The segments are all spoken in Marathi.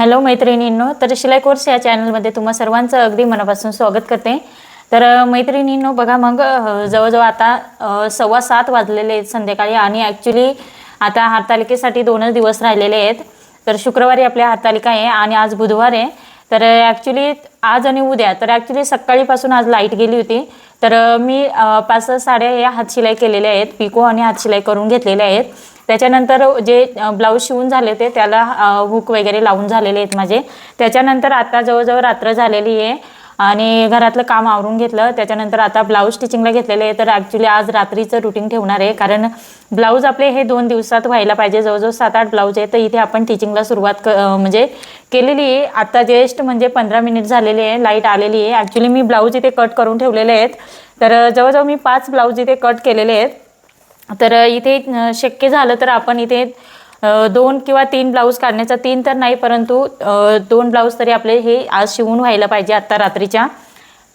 हॅलो मैत्रिणींनो तर शिलाई कोर्स या चॅनलमध्ये तुम्हा सर्वांचं अगदी मनापासून स्वागत करते. तर मैत्रिणींनो बघा मग जवळजवळ आता सव्वा सात वाजलेले आहेत संध्याकाळी आणि ॲक्च्युली आता हरतालिकेसाठी दोनच दिवस राहिलेले आहेत. तर शुक्रवारी आपल्या हरतालिका आहे आणि आज बुधवार आहे. तर ॲक्च्युली आज आणि उद्या तर ॲक्च्युली सकाळीपासून आज लाइट गेली होती. तर मी पाच सहा साड्या या हातशिलाई केलेल्या आहेत पिको आणि हातशिलाई करून घेतलेल्या आहेत. त्याच्यानंतर जे ब्लाऊज शिवून झाले ते त्याला हुक वगैरे लावून झालेले आहेत माझे. त्याच्यानंतर आता जवळजवळ रात्र झालेली आहे आणि घरातलं काम आवरून घेतलं. त्याच्यानंतर आता ब्लाऊज स्टिचिंगला घेतलेले आहे. तर ॲक्च्युली आज रात्रीचं रुटीन ठेवणार आहे. कारण ब्लाऊज आपले हे दोन दिवसात व्हायला पाहिजे. जवळजवळ सात आठ ब्लाऊज आहे तर इथे आपण टिचिंगला सुरुवात क म्हणजे केलेली आहे. आत्ता जेस्ट म्हणजे पंधरा मिनिट झालेले आहे. लाइट आलेली आहे. ॲक्च्युली मी ब्लाऊज इथे कट करून ठेवलेले आहेत. तर जवळजवळ मी पाच ब्लाऊज इथे कट केलेले आहेत. तर इथे शक्य झालं तर आपण इथे दोन किंवा तीन ब्लाऊज काढण्याचा तीन तर नाही परंतु दोन ब्लाऊज तरी आपले हे आज शिवून व्हायला पाहिजे आत्ता रात्रीच्या.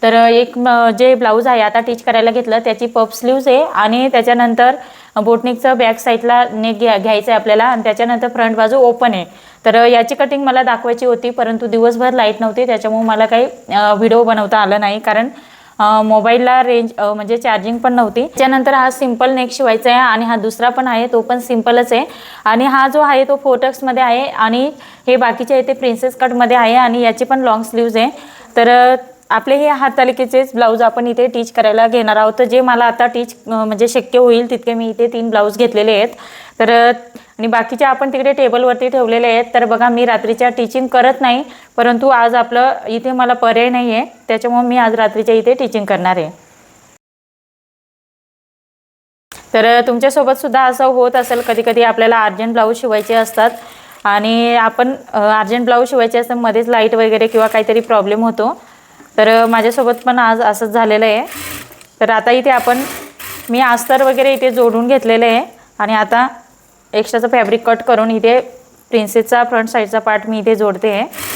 तर एक म- जे ब्लाऊज आहे आता टीच करायला घेतलं त्याची पप स्लीव्ज आहे आणि त्याच्यानंतर बोटनिकचं बॅक साईडला नेक घ्या घ्यायचं आहे आपल्याला आणि त्याच्यानंतर फ्रंट बाजू ओपन आहे. तर याची कटिंग मला दाखवायची होती परंतु दिवसभर लाइट नव्हती त्याच्यामुळे मला काही व्हिडिओ बनवता आला नाही. कारण मोबाईलला रेंज म्हणजे चार्जिंग पण नव्हती. त्यानंतर हा सिंपल नेक शिवायचा आहे आणि हा दुसरा पण आहे तो पण सिम्पलच आहे. आणि हा जो आहे तो फोटक्समध्ये आहे आणि हे बाकीचे आहे ते प्रिन्सेस कटमध्ये आहे आणि याची पण लॉंग स्लीव्ज आहे. तर आपले हे हाततालिकेचेच ब्लाऊज आपण इथे टीच करायला घेणार आहोत. तर जे मला आता टीच म्हणजे शक्य होईल तितके मी इथे तीन ब्लाऊज घेतलेले आहेत. तर आणि बाकीच्या आपण तिकडे टेबलवरती ठेवलेले आहेत. तर बघा मी रात्रीच्या टीचिंग करत नाही परंतु आज आपलं इथे मला पर्याय नाही आहे त्याच्यामुळे मी आज रात्रीच्या इथे टीचिंग करणार आहे. तर तुमच्यासोबत सुद्धा असं होत असेल कधी कधी आपल्याला अर्जंट ब्लाऊज शिवायचे असतात. आणि आपण अर्जंट ब्लाऊज शिवायचे असतात मध्येच लाइट वगैरे किंवा काहीतरी प्रॉब्लेम होतो. तर माझ्यासोबत पण आज असंच झालेलं आहे. तर आता इथे आपण मी अस्तर वगैरे इथे जोडून घेतलेलं आहे. आणि आता एक्स्ट्राचं फॅब्रिक कट करून इथे प्रिन्सेसचा फ्रंट साईडचा पार्ट मी इथे जोडते. आहे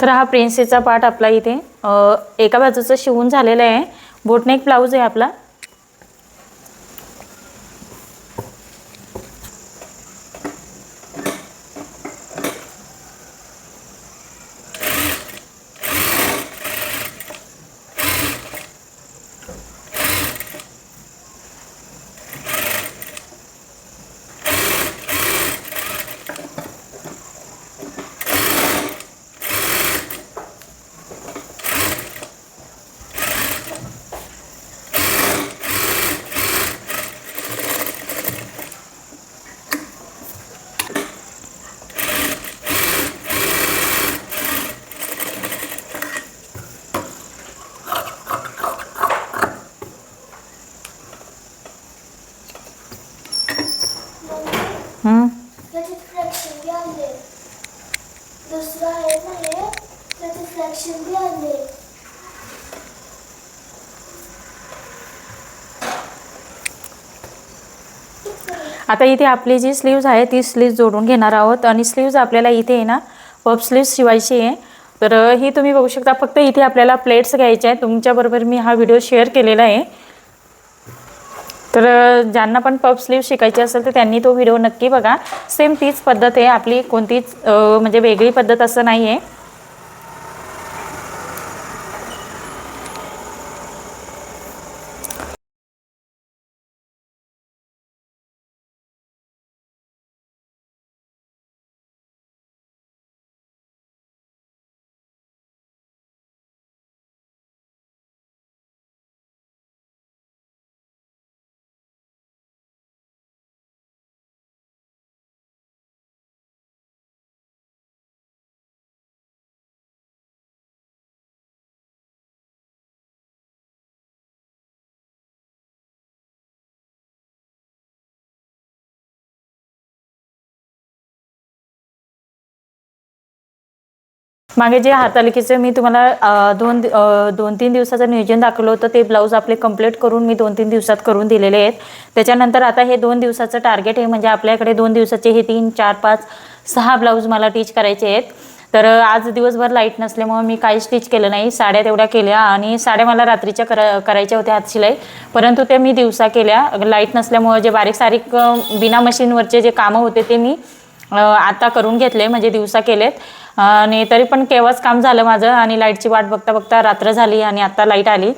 तर हा प्रिन्सेसचा पार्ट आपला इथे एका बाजूचं शिवून झालेलं आहे. बोटनेक ब्लाऊज आहे आपला हम्म. त्याची फ्रॅक्शन बी आणले दुसरं आहे ना हे त्याची फ्रॅक्शन बी आणले आता इथे आपली जी स्लीव्ज आहे ती स्लीव्ज जोडून घेणार आहोत. आणि स्लीव्ज आपल्याला इथे आहे ना पप स्लीव्ज शिवायची आहे. तर ही तुम्ही बघू शकता फक्त इथे आपल्याला प्लेट्स घ्यायचे आहेत. तुमच्याबरोबर मी हा व्हिडिओ शेअर केलेला आहे. तर ज्यांना पण पप स्लीव शिकायची असेल तर त्यांनी तो व्हिडिओ नक्की बघा. सेम तीच पद्धत आहे. आपली कोणतीच म्हणजे वेगळी पद्धत असं नाही आहे मागे जे हातालिकेचं मी तुम्हाला दोन दोन तीन दिवसाचं नियोजन दाखवलं होतं ते ब्लाऊज आपले कंप्लीट करून मी दोन तीन दिवसात करून दिलेले आहेत. त्याच्यानंतर आता हे दोन दिवसाचं टार्गेट आहे म्हणजे आपल्याकडे दोन दिवसाचे हे तीन चार पाच सहा ब्लाऊज मला टीच करायचे आहेत. तर आज दिवसभर लाइट नसल्यामुळे मी काही स्टिच केलं नाही. साड्या तेवढ्या केल्या आणि साड्या मला रात्रीच्या करा करायच्या होत्या हात शिलाई परंतु त्या मी दिवसा केल्या. लाइट नसल्यामुळे जे बारीक सारीक बिना मशीनवरचे जे कामं होते ते मी आता करून घेतले म्हणजे दिवसा केलेत. आणि तरी पण केव्हाच काम झालं माझं आणि लाईटची वाट बघता बघता रात्र झाली आणि आता लाइट आली.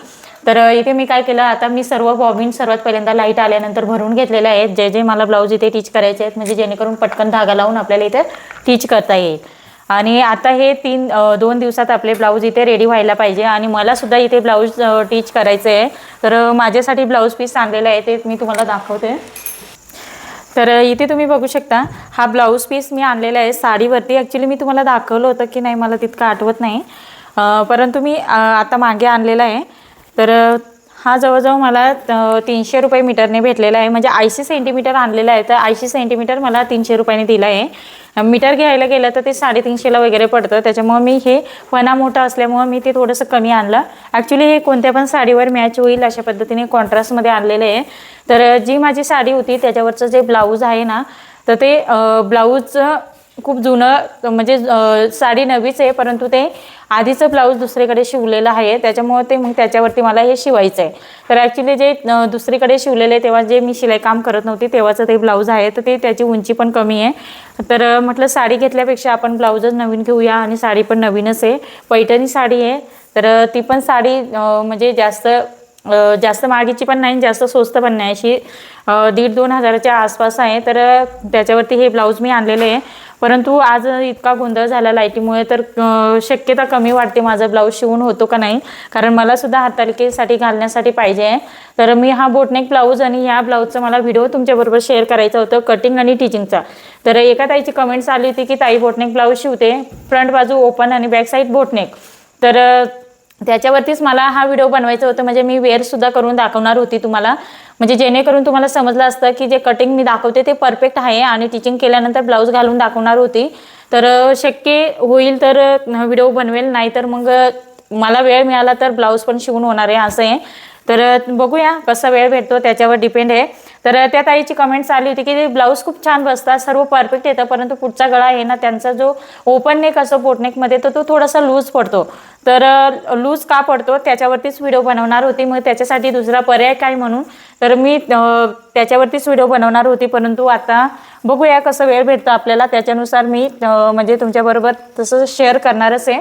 तर इथे मी काय केलं आता मी सर्व बॉबिन सर्वात पहिल्यांदा लाइट आल्यानंतर भरून घेतलेले आहेत. जे जे मला ब्लाऊज इथे टीच करायचे आहेत म्हणजे जेणेकरून पटकन धागा लावून आपल्याला इथे टीच करता येईल. आणि आता हे तीन दोन दिवसात आपले ब्लाऊज इथे रेडी व्हायला पाहिजे आणि मला सुद्धा इथे ब्लाऊज टीच करायचं आहे तर माझ्यासाठी ब्लाऊज पीस आणलेलं आहे ते मी तुम्हाला दाखवते. तर इथे तुम्ही बघू शकता हा ब्लाऊज पीस मी आणलेला आहे साडीवरती. ॲक्च्युली मी तुम्हाला दाखवलं होतं की नाही मला तितकं आठवत नाही. परंतु मी आता मागे आणलेला आहे. तर हा जवळजवळ मला तीनशे रुपये मीटरने भेटलेला आहे. म्हणजे ऐंशी सेंटीमीटर आणलेला आहे. तर ऐंशी सेंटीमीटर मला तीनशे रुपयाने दिला आहे. मीटर घ्यायला गेलं तर ते साडेतीनशेला वगैरे पडतं. त्याच्यामुळं मी हे पणा मोठा असल्यामुळं मी ते थोडंसं कमी आणलं. ॲक्च्युली हे कोणत्या पण साडीवर मॅच होईल अशा पद्धतीने कॉन्ट्रास्टमध्ये आणलेलं आहे. तर जी माझी साडी होती त्याच्यावरचं जे ब्लाऊज आहे ना तर ते ब्लाऊजचं खूप जुनं म्हणजे साडी नवीच आहे परंतु ते आधीचं ब्लाऊज दुसरीकडे शिवलेलं आहे. त्याच्यामुळे ते मग त्याच्यावरती मला हे शिवायचं आहे तर ॲक्च्युली जे दुसरीकडे शिवलेले तेव्हा जे मी शिलाई काम करत नव्हती तेव्हाचं ते ब्लाऊज आहे. तर ते त्याची उंची पण कमी आहे. तर म्हटलं साडी घेतल्यापेक्षा आपण ब्लाऊजच नवीन घेऊया आणि साडी पण नवीनच आहे. पैठणी साडी आहे. तर ती पण साडी म्हणजे जास्त जास्त महागीची पण नाही जास्त स्वस्त पण नाही. अशी दीड दोन हजाराच्या आसपास आहे. तर त्याच्यावरती हे ब्लाऊज मी आणलेले आहे. परंतु आज इतका गोंधळ झाला लाईटीमुळे तर शक्यता कमी वाटते माझा ब्लाऊज शिवून होतो का नाही. कारण मला सुद्धा हातालिकेसाठी घालण्यासाठी पाहिजे आहे. तर मी हा बोटनेक ब्लाऊज आणि ह्या ब्लाऊजचा मला व्हिडिओ तुमच्याबरोबर शेअर करायचा होतं कटिंग आणि टिचिंगचा. तर एका ताईची कमेंट्स आली होती की ताई बोटनेक ब्लाऊज शिवते. फ्रंट बाजू ओपन आणि बॅक साईड बोटनेक. तर त्याच्यावरतीच मला हा व्हिडिओ बनवायचा होता. म्हणजे मी वेअरसुद्धा करून दाखवणार होती तुम्हाला. म्हणजे जेणेकरून तुम्हाला समजलं असतं की जे कटिंग मी दाखवते ते परफेक्ट आहे आणि टिचिंग केल्यानंतर ब्लाऊज घालून दाखवणार होती. तर शक्य होईल तर व्हिडिओ बनवेल. नाही तर मग मला वेळ मिळाला तर ब्लाऊज पण शिवून होणार आहे असं आहे. तर बघूया कसा वेळ भेटतो. त्याच्यावर डिपेंड आहे. तर त्या ताईची कमेंट्स आली होती की ते ब्लाऊज खूप छान बसतात सर्व परफेक्ट येतं परंतु पुढचा गळा आहे ना त्यांचा जो ओपन नेक असतो बोटनेकमध्ये तर तो थोडासा लूज पडतो. तर लूज का पडतो? त्याच्यावरतीच व्हिडिओ बनवणार होती. मग त्याच्यासाठी दुसरा पर्याय काय म्हणून? तर मी त्याच्यावरतीच व्हिडिओ बनवणार होती परंतु आता बघूया कसं वेळ भेटतो आपल्याला. त्याच्यानुसार मी म्हणजे तुमच्याबरोबर तसं शेअर करणारच आहे.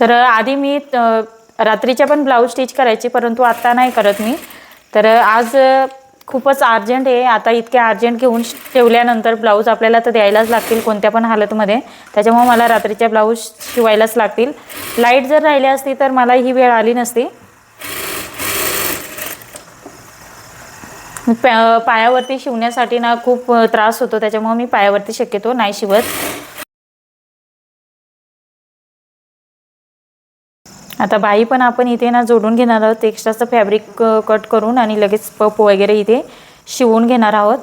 तर आधी मी रात्रीच्या पण ब्लाऊज स्टिच करायची परंतु आत्ता नाही करत मी. तर आज खूपच अर्जंट आहे. आता इतके अर्जंट घेऊन श- ठेवल्यानंतर ब्लाऊज आपल्याला तर द्यायलाच लागतील कोणत्या पण हालतमध्ये. त्याच्यामुळे मला रात्रीच्या ब्लाऊज शिवायलाच लागतील. लाइट जर राहिली असती तर मला ही वेळ आली नसती. पायावरती शिवण्यासाठी ना खूप त्रास होतो. त्याच्यामुळे मी पायावरती शक्यतो नाही शिवत. आता बाई पण आपण इथे ना जोडून घेणार आहोत. एक्स्ट्राचं फॅब्रिक कट करून आणि लगेच पप वगैरे इथे शिवून घेणार आहोत.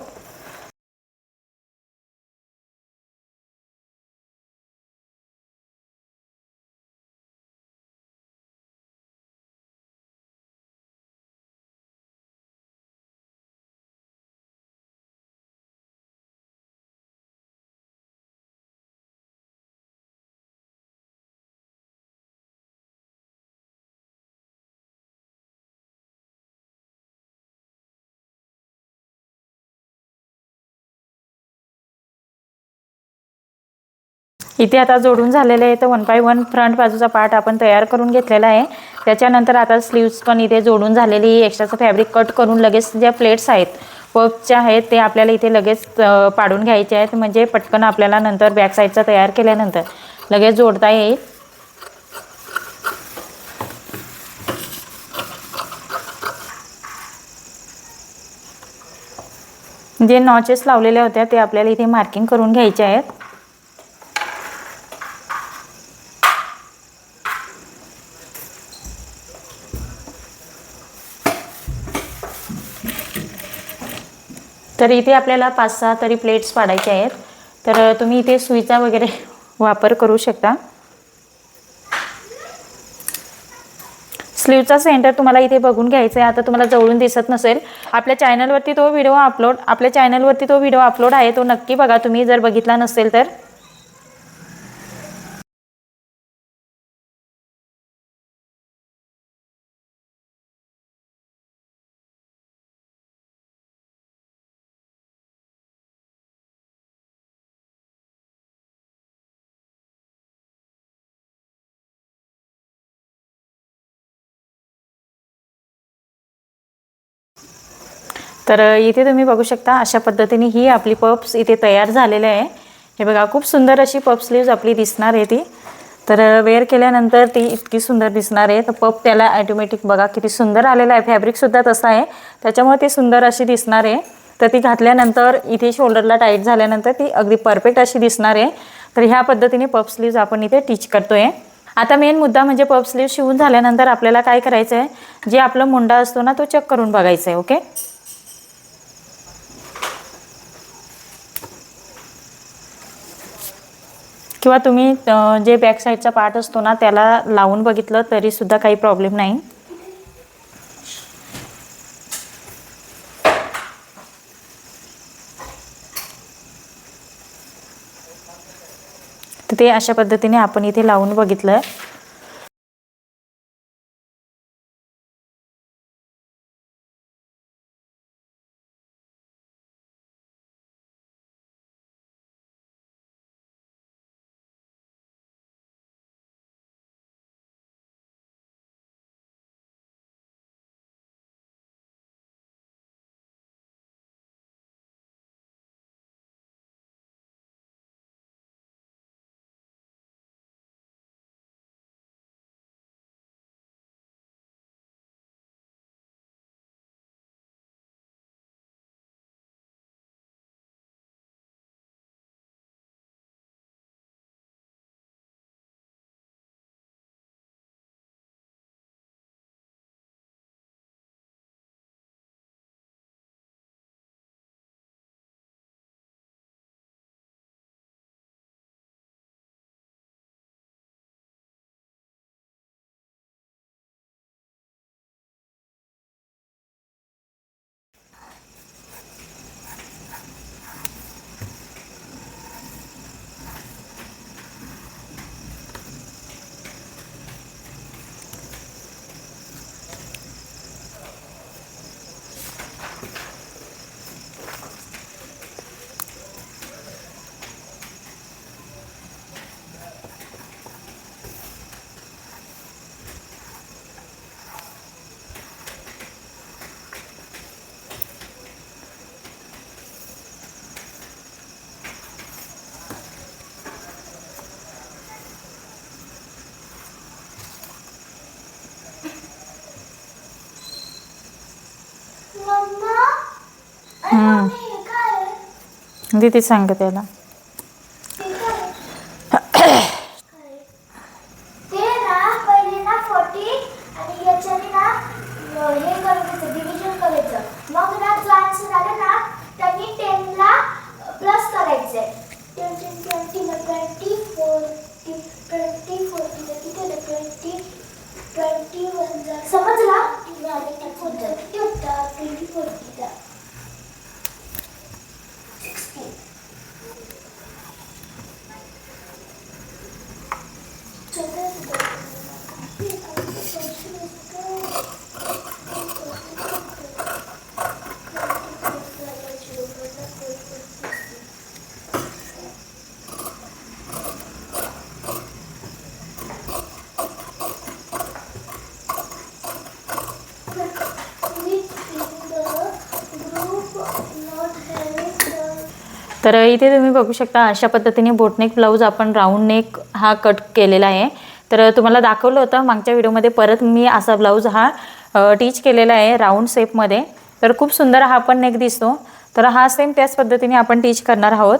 इथे आता जोडून झालेले आहे. तर वन बाय वन फ्रंट बाजूचा पार्ट आपण तयार करून घेतलेला आहे. त्याच्यानंतर आता स्लीव्स पण इथे जोडून झालेली एक्स्ट्राचं फॅब्रिक कट करून लगेच ज्या प्लेट्स आहेत पफच्या आहेत ते आपल्याला इथे लगेच पाडून घ्यायचे आहेत. म्हणजे पटकन आपल्याला नंतर बॅक साईडचा तयार केल्यानंतर लगेच जोडता येईल. जे नॉचेस लावलेल्या होत्या ते आपल्याला इथे मार्किंग करून घ्यायचे आहेत. तर इथे आपल्याला पाच सहा तरी प्लेट्स पाडायचे आहेत. तर तुम्ही इथे सुईचा वगैरे वापर करू शकता. स्लीवचा सेंटर तुम्हाला इथे बघून घ्यायचा आहे आता तुम्हाला जवळून दिसत नसेल. आपल्या चॅनलवरती तो व्हिडिओ अपलोड आपल्या चॅनलवरती तो व्हिडिओ अपलोड आहे. तो नक्की बघा. तुम्ही जर बघितला नसेल तर. तर इथे तुम्ही बघू शकता अशा पद्धतीने ही आपली पप्स इथे तयार झालेले आहे. हे बघा खूप सुंदर अशी पप स्लीव्ज आपली दिसणार आहे ती. तर वेअर केल्यानंतर ती इतकी सुंदर दिसणार आहे. तर पप त्याला ॲटोमॅटिक बघा किती सुंदर आलेलं आहे. फॅब्रिकसुद्धा तसं आहे. त्याच्यामुळे ती सुंदर अशी दिसणार आहे. तर ती घातल्यानंतर इथे शोल्डरला टाईट झाल्यानंतर ती अगदी परफेक्ट अशी दिसणार आहे. तर ह्या पद्धतीने पप स्लीव्ज आपण इथे टीच करतोय. आता मेन मुद्दा म्हणजे पप स्लीव्ह शिवून झाल्यानंतर आपल्याला काय करायचं आहे जे आपलं मुंडा असतो ना तो चेक करून बघायचा आहे ओके किंवा तुम्ही जे बॅक साईडचा पार्ट असतो ना त्याला लावून बघितलं तरीसुद्धा काही प्रॉब्लेम नाही. तर ते अशा पद्धतीने आपण इथे लावून बघितलं. दीदी सांग त्याला. हे काय आहे? ते ना पहिले ना फोर्टी आणि याच्याने ना अ, हे करायचं डिव्हिजन करायचं मग ना जो आन्सर आला ना त्यांनी टेनला प्लस करायचंय ten ten twenty twenty forty twenty forty किती ट्वेंटी ट्वेंटी वन समजला किती होता ट्वेंटी फोर्टीचा सिक्स्टी तर इथे तुम्ही बघू शकता अशा पद्धतीने बोटनेक ब्लाऊज आपण राऊंड नेक हा कट केलेला आहे. तर तुम्हाला दाखवलं होतं मागच्या व्हिडिओमध्ये परत मी असा ब्लाऊज हा टीच केलेला आहे राऊंड शेपमध्ये तर खूप सुंदर हा पण नेक दिसतो. तर हा सेम त्याच पद्धतीने आपण टीच करणार आहोत.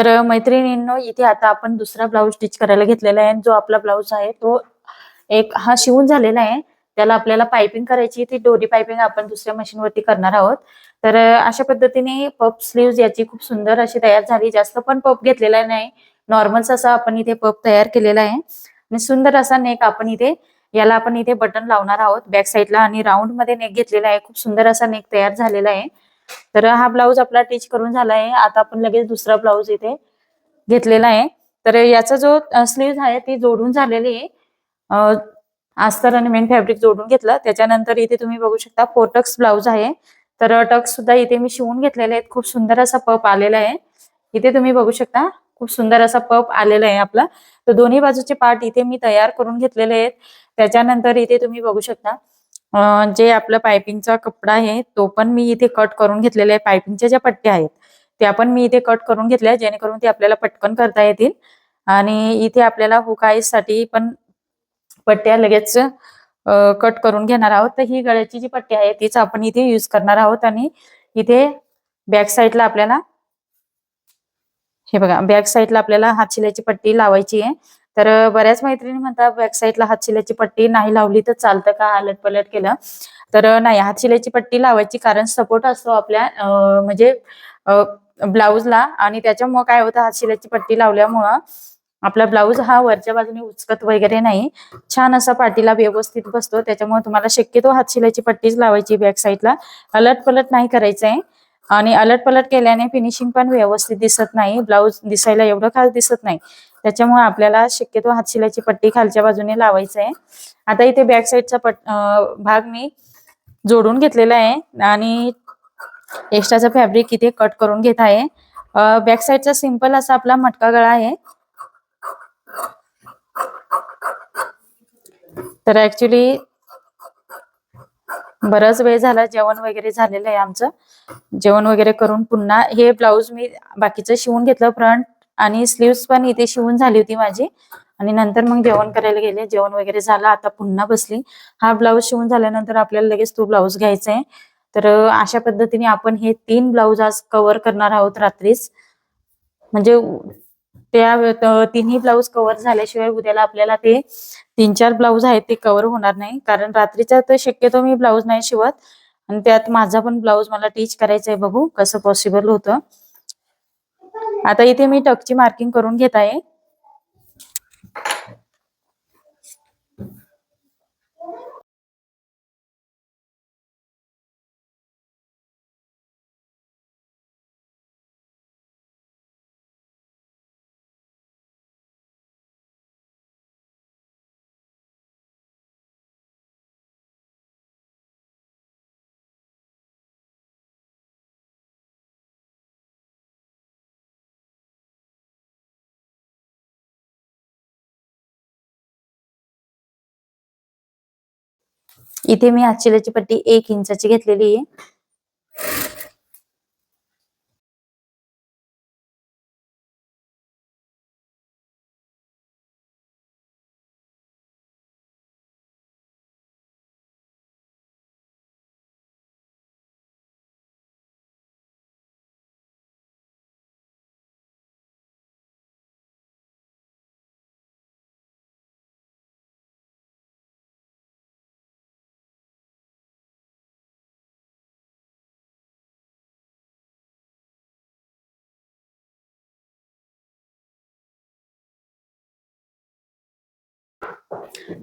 तर मैत्रिणींनो इथे आता आपण दुसरा ब्लाऊज स्टिच करायला घेतलेला आहे. जो आपला ब्लाऊज आहे तो एक हा शिवून झालेला आहे. त्याला आपल्याला पायपिंग करायची ती डोरी पायपिंग आपण दुसऱ्या मशीन वरती करणार आहोत. तर अशा पद्धतीने पप स्लीव्ह याची खूप सुंदर अशी तयार झाली. जास्त पण पप घेतलेला नाही. नॉर्मल असा आपण इथे पप तयार केलेला आहे. आणि सुंदर असा नेक आपण इथे याला आपण इथे बटन लावणार आहोत. बॅक साईडला आणि राऊंडमध्ये नेक घेतलेला आहे. खूप सुंदर असा नेक तयार झालेला आहे. तर हा ब्लाऊज आपला टीच करून झाला आहे आता आपण लगेच दुसरा ब्लाऊज इथे घेतलेला आहे. तर याचा जो स्लीव्ह आहे ती जोडून झालेली आहे. अस्तर आणि मेन फॅब्रिक जोडून घेतलं. त्याच्यानंतर इथे तुम्ही बघू शकता फोटक्स ब्लाऊज आहे. तर टक्स सुद्धा इथे मी शिवून घेतलेले आहेत. खूप सुंदर असा पप आलेला आहे. इथे तुम्ही बघू शकता खूप सुंदर असा पप आलेला आहे आपला. तर दोन्ही बाजूचे पार्ट इथे मी तयार करून घेतलेले आहेत. त्याच्यानंतर इथे तुम्ही बघू शकता जे आपलं पायपिंगचा कपडा आहे तो पण मी इथे कट करून घेतलेला आहे. पायपिंगच्या ज्या पट्ट्या आहेत त्या पण मी इथे कट करून घेतल्या जेणेकरून ते आपल्याला पटकन करता येतील. आणि इथे आपल्याला हुकसाठी पण पट्ट्या लगेच कट करून घेणार आहोत. तर ही गळ्याची जी पट्टी आहे तीच आपण इथे यूज करणार आहोत. आणि इथे बॅक साईडला आपल्याला हे बघा बॅक साईडला आपल्याला हात शिलाईची पट्टी लावायची आहे. तर बऱ्याच मैत्रिणी म्हणतात बॅक हातशिल्याची हात पट्टी नाही लावली तर चालतं का? अलट पलट केलं. तर नाही हात शिलाईची पट्टी लावायची कारण सपोर्ट असतो आपल्या म्हणजे ब्लाऊजला आणि त्याच्यामुळे काय होतं हात पट्टी लावल्यामुळं आपला ब्लाऊज हा वरच्या बाजूने उचकत वगैरे नाही. छान असा पाठीला व्यवस्थित बसतो. त्याच्यामुळे तुम्हाला शक्यतो हात पट्टीच लावायची बॅक साईडला अलट पलट नाही करायचं आहे आणि अलट पलट केल्याने फिनिशिंग पण व्यवस्थित दिसत नाही. ब्लाऊज दिसायला एवढं खास दिसत नाही. त्याच्यामुळे आपल्याला शक्यतो हातशिलाईची पट्टी खालच्या बाजूने लावायचं आहे आता इथे बॅक साईडचा पट भाग मी जोडून घेतलेला आहे आणि एक्स्ट्राचा फॅब्रिक इथे कट करून घेत आहे. बॅक साईडचा सिंपल असा आपला मटका गळा आहे. तर ऍक्च्युली बराच वेळ झाला जेवण वगैरे झालेलं आहे आमचं. जेवण वगैरे करून पुन्हा हे ब्लाऊज मी बाकीचं शिवून घेतलं फ्रंट आणि स्लीव्स पण इथे शिवून झाली होती माझी. आणि नंतर मग जेवण करायला गेले. जेवण वगैरे झालं. आता पुन्हा बसली. हा ब्लाऊज शिवून झाल्यानंतर आपल्याला लगेच तो ब्लाऊज घ्यायचा आहे तर अशा पद्धतीने आपण हे तीन ब्लाऊज आज कव्हर करणार आहोत रात्रीच. म्हणजे त्या तिन्ही ब्लाऊज कव्हर झाल्याशिवाय उद्याला आपल्याला ते तीन चार ब्लाऊज आहेत ते कव्हर होणार नाही. कारण रात्रीचा तर शक्यतो मी ब्लाऊज नाही शिवत. आणि त्यात माझा पण ब्लाऊज मला टीच करायचा आहे बघू कसं पॉसिबल होतं. आता इथे मी टकची मार्किंग करून घेत आहे. इथे मी आजचिलाची पट्टी एक इंचाची घेतलेली आहे.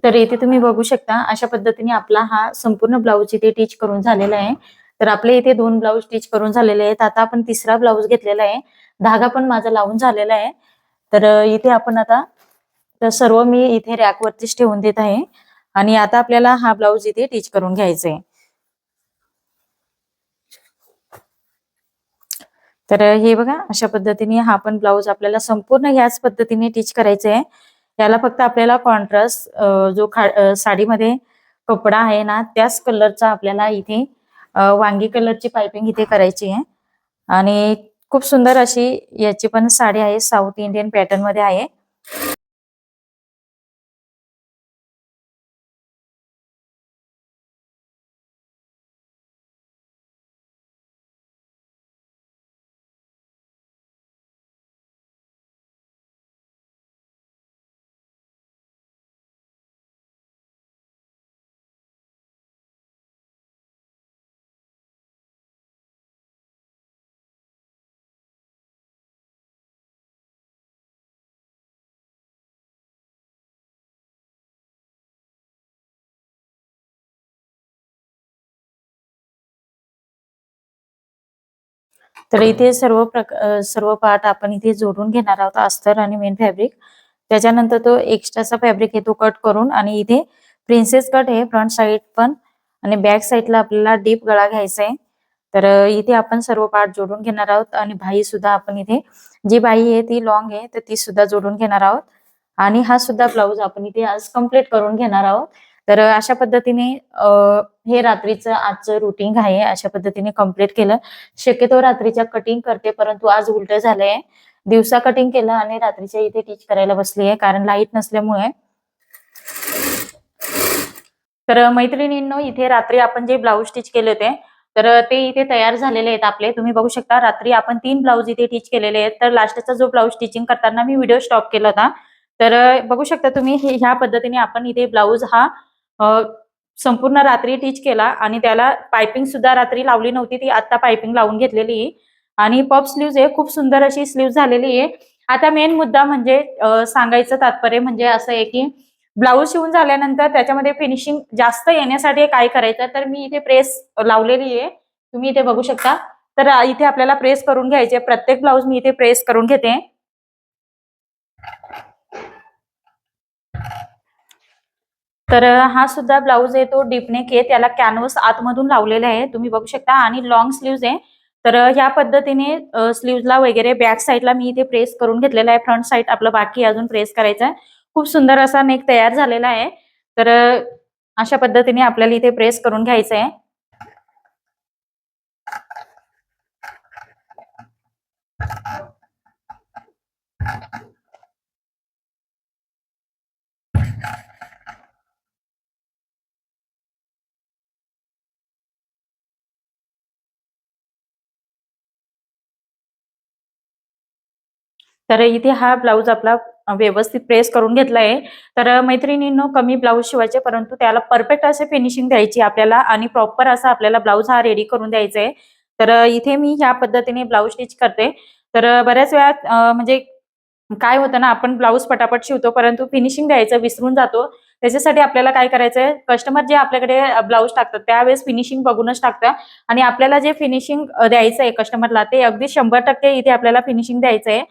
तर इथे तुम्ही बघू शकता अशा पद्धतीने आपला हा संपूर्ण ब्लाऊज इथे टीच करून झालेला आहे. तर आपले इथे दोन ब्लाऊज टीच करून झालेले आहेत. आता आपण तिसरा ब्लाऊज घेतलेला आहे. धागा पण माझा लावून झालेला आहे. तर इथे आपण आता तर सर्व मी इथे रॅक वरतीच ठेवून देत आहे. आणि आता आपल्याला हा ब्लाऊज इथे टीच करून घ्यायचा आहे तर हे बघा अशा पद्धतीने हा पण ब्लाऊज आपल्याला संपूर्ण ह्याच पद्धतीने टीच करायचा आहे याला फक्त आपल्याला कॉन्ट्रास्ट जो खा साडीमध्ये कपडा आहे ना त्याच कलरचा आपल्याला इथे वांगी कलरची पायपिंग इथे करायची आहे. आणि खूप सुंदर अशी याची पण साडी आहे साऊथ इंडियन पॅटर्नमध्ये आहे. तर इथे सर्व प्रक सर्व पार्ट आपण इथे जोडून घेणार आहोत अस्तर आणि मेन फॅब्रिक त्याच्यानंतर तो एक्स्ट्राचा फॅब्रिक आहे तो कट करून आणि इथे प्रिन्सेस कट आहे फ्रंट साइड पण आणि बॅक साईडला आपल्याला डीप गळा घ्यायचा आहे. तर इथे आपण सर्व पार्ट जोडून घेणार आहोत आणि बाही सुद्धा आपण इथे जी बाही आहे ती लॉंग आहे तर ती सुद्धा जोडून घेणार आहोत. आणि हा सुद्धा ब्लाऊज आपण इथे आज कंप्लीट करून घेणार आहोत. तर अशा पद्धतीने हे रात्रीचं आजचं रुटीन आहे अशा पद्धतीने कंप्लीट केलं. शक्यतो रात्रीच्या कटिंग करते परंतु आज उलट झालंय. दिवसा कटिंग केलं आणि रात्रीच्या इथे टीच करायला बसली आहे कारण लाइट नसल्यामुळे. तर मैत्रिणींनो इथे रात्री आपण जे ब्लाऊज स्टिच केले होते तर ते इथे तयार झालेले आहेत आपले. तुम्ही बघू शकता रात्री आपण तीन ब्लाऊज इथे टीच केलेले आहेत. तर लास्टचा जो ब्लाऊज स्टिचिंग करताना मी व्हिडिओ स्टॉप केला होता. तर बघू शकता तुम्ही हे ह्या पद्धतीने आपण इथे ब्लाऊज हा संपूर्ण रात्री टीच केला आणि त्याला पायपिंग सुद्धा रात्री लावली नव्हती. ती आता पायपिंग लावून घेतलेली. आहे. आणि पप स्लीव्ज आहे खूप सुंदर अशी स्लीव्ह झालेली आहे. आता मेन मुद्दा म्हणजे सांगायचं तात्पर्य म्हणजे असं आहे की ब्लाऊज शिवून झाल्यानंतर त्याच्यामध्ये फिनिशिंग जास्त येण्यासाठी काय करायचं? तर मी इथे प्रेस लावलेली आहे. तुम्ही इथे बघू शकता. तर इथे आपल्याला प्रेस करून घ्यायचे. प्रत्येक ब्लाऊज मी इथे प्रेस करून घेते. तर हा सुद्धा ब्लाऊज आहे तो डीपनेक आहे. त्याला कॅनव्हस आतमधून लावलेला आहे. तुम्ही बघू शकता. आणि लॉंग स्लीव्ज आहे. तर ह्या पद्धतीने स्लीव्जला वगैरे बॅक साईडला मी इथे प्रेस करून घेतलेला आहे. फ्रंट साईड आपलं बाकी अजून प्रेस करायचं आहे. खूप सुंदर असा नेक तयार झालेला आहे. तर अशा पद्धतीने आपल्याला इथे प्रेस करून घ्यायचं आहे. तर इथे हा ब्लाऊज आपला व्यवस्थित प्रेस करून घेतला आहे तर मैत्रिणींनो कमी ब्लाऊज शिवायचे परंतु त्याला परफेक्ट असे फिनिशिंग द्यायची आपल्याला आणि प्रॉपर असा आपल्याला ब्लाऊज हा रेडी करून द्यायचा आहे तर इथे मी ह्या पद्धतीने ब्लाऊज स्टिच करते. तर बऱ्याच वेळा म्हणजे काय होतं ना आपण ब्लाऊज पटापट शिवतो परंतु फिनिशिंग द्यायचं विसरून जातो. त्याच्यासाठी आपल्याला काय करायचंय कस्टमर जे आपल्याकडे ब्लाऊज टाकतात त्यावेळेस फिनिशिंग बघूनच टाकतं. आणि आपल्याला जे फिनिशिंग द्यायचं आहे कस्टमरला ते अगदी शंभर टक्के इथे आपल्याला फिनिशिंग द्यायचं आहे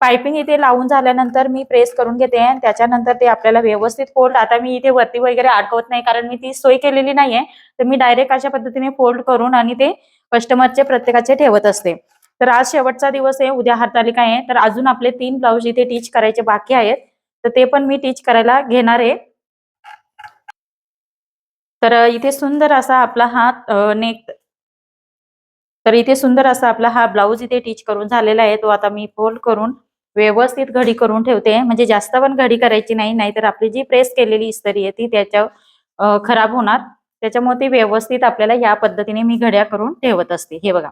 पायपिंग इथे लावून झाल्यानंतर मी प्रेस करून घेते आणि त्याच्यानंतर ते आपल्याला व्यवस्थित फोल्ड आता मी इथे वरती वगैरे अडकवत नाही कारण मी ती सोय केलेली नाहीये तर मी डायरेक्ट अशा पद्धतीने फोल्ड करून आणि ते कस्टमरचे प्रत्येकाचे ठेवत असते. तर आज शेवटचा दिवस आहे उद्या हरतालिका आहे तर अजून आपले तीन ब्लाऊज इथे टीच करायचे बाकी आहेत तर ते पण मी टीच करायला घेणार आहे. तर इथे सुंदर असा आपला हा नेक तर इथे सुंदर असा आपला हा ब्लाऊज इथे टीच करून झालेला आहे तो आता मी फोल्ड करून व्यवस्थित घडी करून ठेवते. म्हणजे जास्त पण घडी करायची नाही नाहीतर आपली जी प्रेस केलेली इस्त्री आहे ती त्याच्या खराब होणार. त्याच्यामुळे ती व्यवस्थित आपल्याला या पद्धतीने मी घड्या करून ठेवत असते. हे बघा.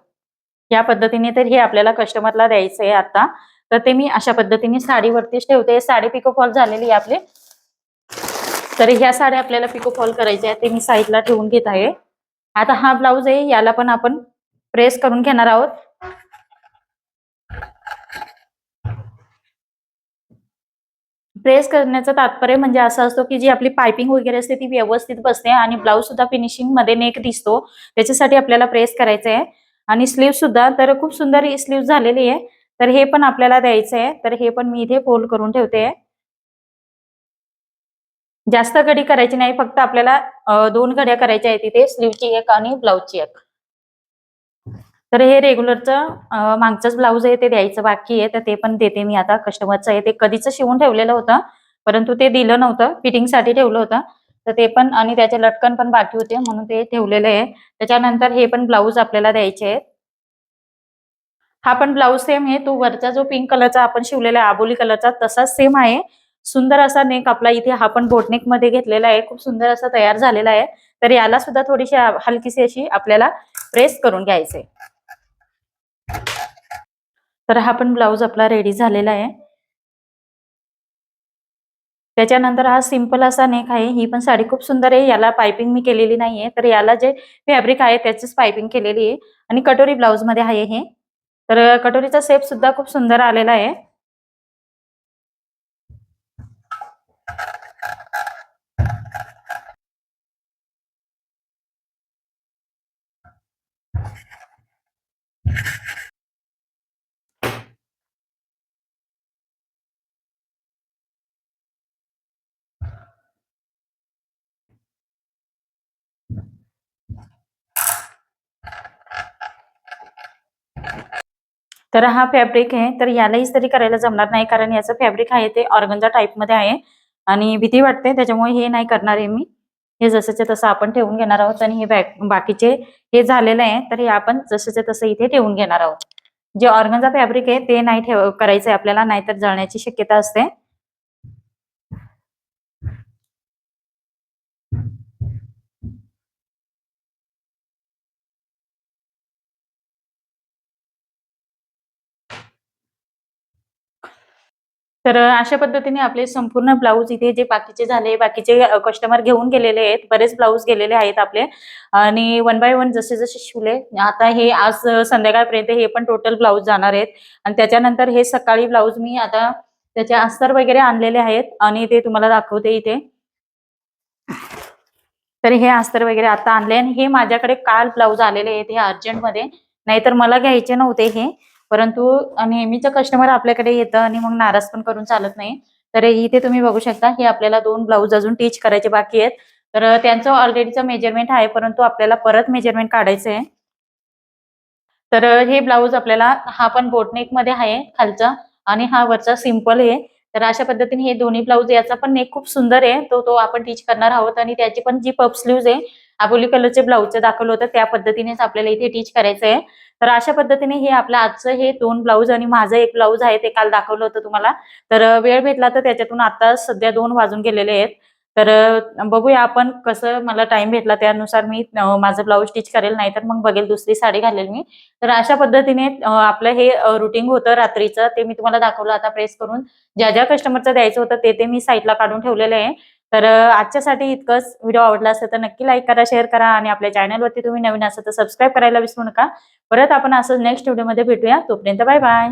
या पद्धतीने तर हे आपल्याला कस्टमरला द्यायचं आहे आता. तर ते मी अशा पद्धतीने साडीवरतीच ठेवते. साडी पिको फॉल झालेली आहे आपली. तर ह्या साड्या आपल्याला पिको फॉल करायच्या आहेत ते मी साईडला ठेवून घेत आहे. आता हा ब्लाऊज आहे याला पण आपण प्रेस करून घेणार आहोत. प्रेस करण्याचं तात्पर्य म्हणजे असं असतो की जी आपली पायपिंग वगैरे असते ती व्यवस्थित बसते आणि ब्लाऊज सुद्धा फिनिशिंगमध्ये नेक दिसतो. त्याच्यासाठी आपल्याला प्रेस करायचं आहे आणि स्लीव सुद्धा तर खूप सुंदर स्लीव झालेली आहे. तर हे पण आपल्याला द्यायचं आहे तर हे पण मी इथे फोल्ड करून ठेवते. जास्त घडी करायची नाही. फक्त आपल्याला दोन घड्या करायच्या आहेत तिथे स्लीवची एक आणि ब्लाऊजची एक. तर हे रेग्युलरचं मागचंच ब्लाऊज आहे ते द्यायचं बाकी आहे तर ते पण देते मी आता. कस्टमरचं आहे ते कधीच शिवून ठेवलेलं होतं परंतु ते दिलं नव्हतं. फिटिंगसाठी ठेवलं होतं. तर ते पण आणि त्याचे लटकन पण बाकी होते म्हणून ते ठेवलेलं आहे. त्याच्यानंतर हे पण ब्लाऊज आपल्याला द्यायचे आहेत. हा पण ब्लाऊज सेम आहे. तो वरचा जो पिंक कलरचा आपण शिवलेला आहे आबोली कलरचा तसाच सेम आहे. सुंदर असा नेक आपला इथे हा पण बोटनेकमध्ये घेतलेला आहे. खूप सुंदर असा तयार झालेला आहे. तर याला सुद्धा थोडीशी हलकीशी अशी आपल्याला प्रेस करून घ्यायचंय. तर हा पण ब्लाऊज आपला रेडी झालेला आहे. त्याच्यानंतर हा सिंपल असा नेक आहे. ही पण साडी खूप सुंदर आहे. याला पायपिंग मी केलेली नाहीये. तर याला जे फॅब्रिक आहे त्याचीच पायपिंग केलेली आहे. आणि कटोरी ब्लाऊजमध्ये आहे हे. तर कटोरीचा सेप सुद्धा खूप सुंदर आलेला आहे. तर हा फॅब्रिक आहे तर याला तरी करायला जमणार नाही कारण याचं फॅब्रिक आहे ते ऑर्गनजा टाईपमध्ये आहे. आणि भीती वाटते त्याच्यामुळे हे नाही करणार आहे मी. हे जसंच्या तसं आपण ठेवून घेणार आहोत आणि हे बॅक बाकीचे हे झालेलं आहे तर हे आपण जसंच्या तसं इथे ठेवून घेणार आहोत. जे ऑर्गनचा फॅब्रिक आहे ते नाही ठेव करायचं आहे आपल्याला नाहीतर जळण्याची शक्यता असते. तर अशा पद्धतीने आपले संपूर्ण ब्लाऊज इथे जे बाकीचे झाले बाकीचे कस्टमर घेऊन गेलेले आहेत बरेच ब्लाऊज गेलेले आहेत आपले. आणि वन बाय वन जसे जसे शिवले आता हे आज संध्याकाळपर्यंत हे पण टोटल ब्लाऊज जाणार आहेत. आणि त्याच्यानंतर हे सकाळी ब्लाऊज मी आता त्याचे अस्तर वगैरे आणलेले आहेत आणि ते तुम्हाला दाखवते इथे. तर हे अस्तर वगैरे आता आणले आणि हे माझ्याकडे काल ब्लाऊज आलेले आहेत हे अर्जंटमध्ये. नाहीतर मला घ्यायचे नव्हते हे. परंतु नेहमीचं कस्टमर आपल्याकडे येतं आणि मग नाराज पण करून चालत नाही. तर इथे तुम्ही बघू शकता हे आपल्याला दोन ब्लाऊज अजून टीच करायचे बाकी आहेत. तर त्यांचं ऑलरेडीचं मेजरमेंट आहे परंतु आपल्याला परत मेजरमेंट काढायचं आहे तर हे ब्लाऊज आपल्याला हा पण बोटनेकमध्ये आहे खालचा. आणि हा वरचा सिंपल आहे. तर अशा पद्धतीने हे दोन्ही ब्लाऊज याचा पण नेक खूप सुंदर आहे. तो तो आपण टीच करणार आहोत आणि त्याची पण जी पप स्लीव्ज आहे आबोली कलरचे ब्लाऊजचं दाखवलं होतं त्या पद्धतीनेच आपल्याला इथे टीच करायचं आहे तर अशा पद्धतीने हे आपलं आजचं हे दोन ब्लाऊज आणि माझं एक ब्लाऊज आहे ते काल दाखवलं होतं तुम्हाला. तर वेळ भेटला तर त्याच्यातून आता सध्या दोन वाजून गेलेले आहेत. तर बघूया आपण कसं मला टाइम भेटला त्यानुसार मी माझं ब्लाऊज स्टिच करेल नाही तर मग बघेल दुसरी साडी घालेल मी. तर अशा पद्धतीने आपलं हे रुटीन होतं रात्रीचं ते मी तुम्हाला दाखवलं. आता प्रेस करून ज्या ज्या कस्टमरचं द्यायचं होतं ते ते मी साईडला काढून ठेवलेलं आहे. तर आजच्यासाठी इतकंच. व्हिडिओ आवडला असेल तर नक्की लाईक करा शेअर करा आणि आपल्या चॅनलवरती तुम्ही नवीन असाल तर सबस्क्राईब करायला विसरू नका. परत आपण असं नेक्स्ट व्हिडिओमध्ये भेटूया. तोपर्यंत बाय बाय